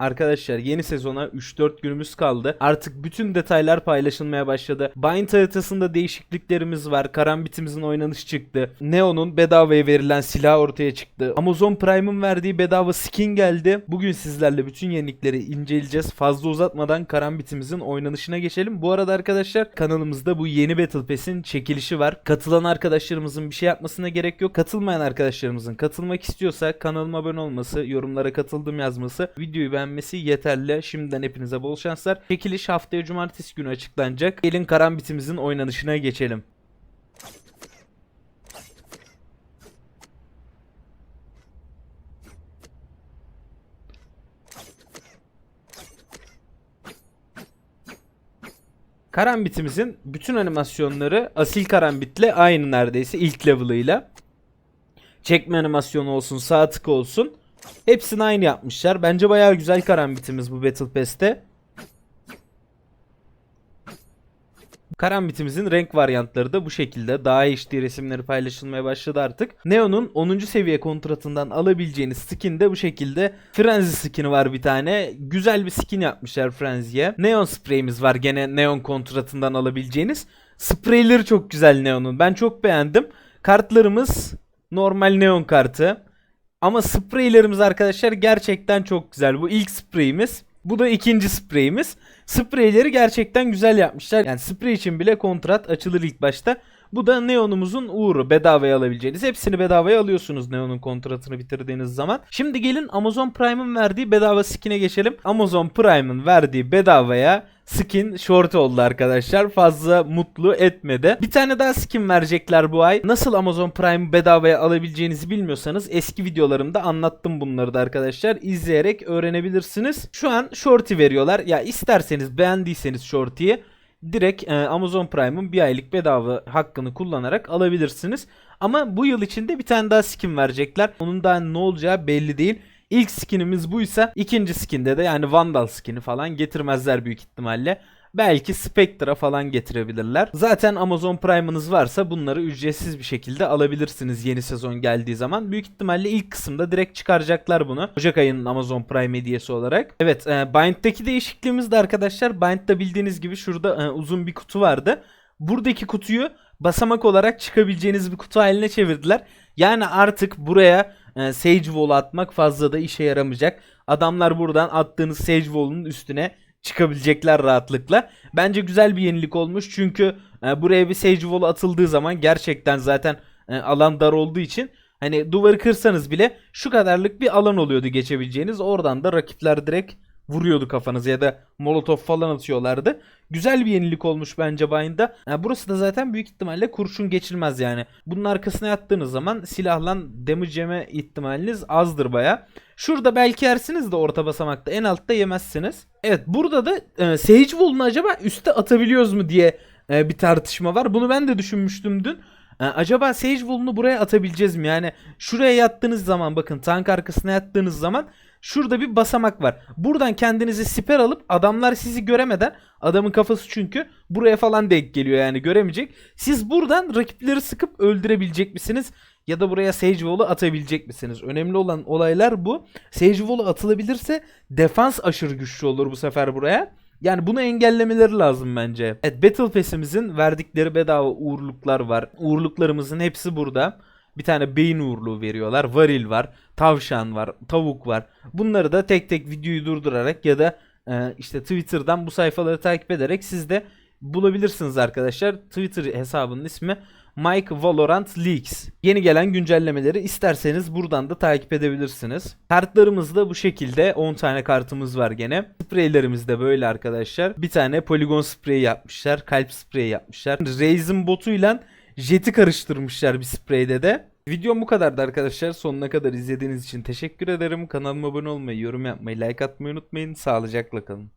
Arkadaşlar yeni sezona 3-4 günümüz kaldı. Artık bütün detaylar paylaşılmaya başladı. Bind haritasında değişikliklerimiz var. Karambitimizin oynanışı çıktı. Neon'un bedavaya verilen silah ortaya çıktı. Amazon Prime'ın verdiği bedava skin geldi. Bugün sizlerle bütün yenilikleri inceleyeceğiz. Fazla uzatmadan Karambitimizin oynanışına geçelim. Bu arada arkadaşlar kanalımızda bu yeni Battle Pass'in çekilişi var. Katılan arkadaşlarımızın bir şey yapmasına gerek yok. Katılmayan arkadaşlarımızın katılmak istiyorsa kanalıma abone olması, yorumlara katıldım yazması, videoyu beğenmesi yeterli. Şimdiden hepinize bol şanslar. Çekiliş haftaya cumartesi günü açıklanacak. Gelin Karambitimizin oynanışına geçelim. Karambitimizin bütün animasyonları asil karambitle aynı neredeyse ilk level'ıyla. Çekme animasyonu olsun, sağ tık olsun. Hepsini aynı yapmışlar. Bence bayağı güzel karambitimiz bu Battle Pass'te. Karambitimizin renk varyantları da bu şekilde. Daha HD resimleri paylaşılmaya başladı artık. Neon'un 10. seviye kontratından alabileceğiniz skin de bu şekilde. Frenzy skin'i var bir tane. Güzel bir skin yapmışlar Frenzy'ye. Neon spreyimiz var gene Neon kontratından alabileceğiniz. Spreyleri çok güzel Neon'un. Ben çok beğendim. Kartlarımız normal Neon kartı. Ama spreylerimiz arkadaşlar gerçekten çok güzel. Bu ilk spreyimiz. Bu da ikinci spreyimiz. Spreyleri gerçekten güzel yapmışlar. Yani sprey için bile kontrat açılır ilk başta. Bu da Neon'umuzun uğuru. Bedavaya alabileceğiniz. Hepsini bedavaya alıyorsunuz Neon'un kontratını bitirdiğiniz zaman. Şimdi gelin Amazon Prime'ın verdiği bedava skin'e geçelim. Amazon Prime'ın verdiği bedavaya skin short oldu arkadaşlar. Fazla mutlu etmedi. Bir tane daha skin verecekler bu ay. Nasıl Amazon Prime bedavaya alabileceğinizi bilmiyorsanız eski videolarımda anlattım bunları da arkadaşlar. İzleyerek öğrenebilirsiniz. Şu an shorty veriyorlar. Ya isterseniz beğendiyseniz shorty'yi direkt e, Amazon Prime'ın bir aylık bedava hakkını kullanarak alabilirsiniz. Ama bu yıl içinde bir tane daha skin verecekler. Onun daha ne olacağı belli değil. İlk skinimiz buysa ikinci skinde de yani Vandal skini falan getirmezler büyük ihtimalle. Belki Spectra falan getirebilirler. Zaten Amazon Prime'ınız varsa bunları ücretsiz bir şekilde alabilirsiniz yeni sezon geldiği zaman. Büyük ihtimalle ilk kısımda direkt çıkaracaklar bunu. Ocak ayının Amazon Prime hediyesi olarak. Evet e, Bind'deki değişikliğimiz de arkadaşlar. Bind'da bildiğiniz gibi şurada e, uzun bir kutu vardı. Buradaki kutuyu basamak olarak çıkabileceğiniz bir kutu haline çevirdiler. Yani artık buraya e, Sage Wall atmak fazla da işe yaramayacak. Adamlar buradan attığınız Sage Wall'un üstüne çıkabilecekler rahatlıkla. Bence güzel bir yenilik olmuş çünkü e, buraya bir Sage Wall atıldığı zaman gerçekten zaten e, alan dar olduğu için hani duvarı kırsanız bile şu kadarlık bir alan oluyordu geçebileceğiniz. Oradan da rakipler direkt vuruyordu kafanıza ya da molotof falan atıyorlardı. Güzel bir yenilik olmuş bence Bind'da. Ha, burası da zaten büyük ihtimalle kurşun geçilmez yani. Bunun arkasına yattığınız zaman silahla damage yeme ihtimaliniz azdır baya. Şurada belki yersiniz de orta basamakta en altta yemezsiniz. Evet burada da e, Sage Wall'unu acaba üste atabiliyoruz mu diye e, bir tartışma var. Bunu ben de düşünmüştüm dün. E, acaba Sage Wall'unu buraya atabileceğiz mi? Yani şuraya yattığınız zaman bakın tank arkasına yattığınız zaman Şurada bir basamak var. Buradan kendinizi siper alıp adamlar sizi göremeden adamın kafası çünkü buraya falan denk geliyor yani göremeyecek. Siz buradan rakipleri sıkıp öldürebilecek misiniz? Ya da buraya Sage Wall'u atabilecek misiniz? Önemli olan olaylar bu. Sage Wall'u atılabilirse defans aşırı güçlü olur bu sefer buraya. Yani bunu engellemeleri lazım bence. Evet Battle Pass'imizin verdikleri bedava uğurluklar var. Uğurluklarımızın hepsi burada. Bir tane beyin uğurluğu veriyorlar. Varil var. Tavşan var. Tavuk var. Bunları da tek tek videoyu durdurarak ya da e, işte Twitter'dan bu sayfaları takip ederek siz de bulabilirsiniz arkadaşlar. Twitter hesabının ismi Mike Valorant Leaks. Yeni gelen güncellemeleri isterseniz buradan da takip edebilirsiniz. Kartlarımız da bu şekilde 10 tane kartımız var gene. Spreylerimiz de böyle arkadaşlar. Bir tane poligon spreyi yapmışlar. Kalp spreyi yapmışlar. Raze'in botuyla Jet'i karıştırmışlar bir spreyde de. Videom bu kadardı arkadaşlar. Sonuna kadar izlediğiniz için teşekkür ederim. Kanalıma abone olmayı, yorum yapmayı, like atmayı unutmayın. Sağlıcakla kalın.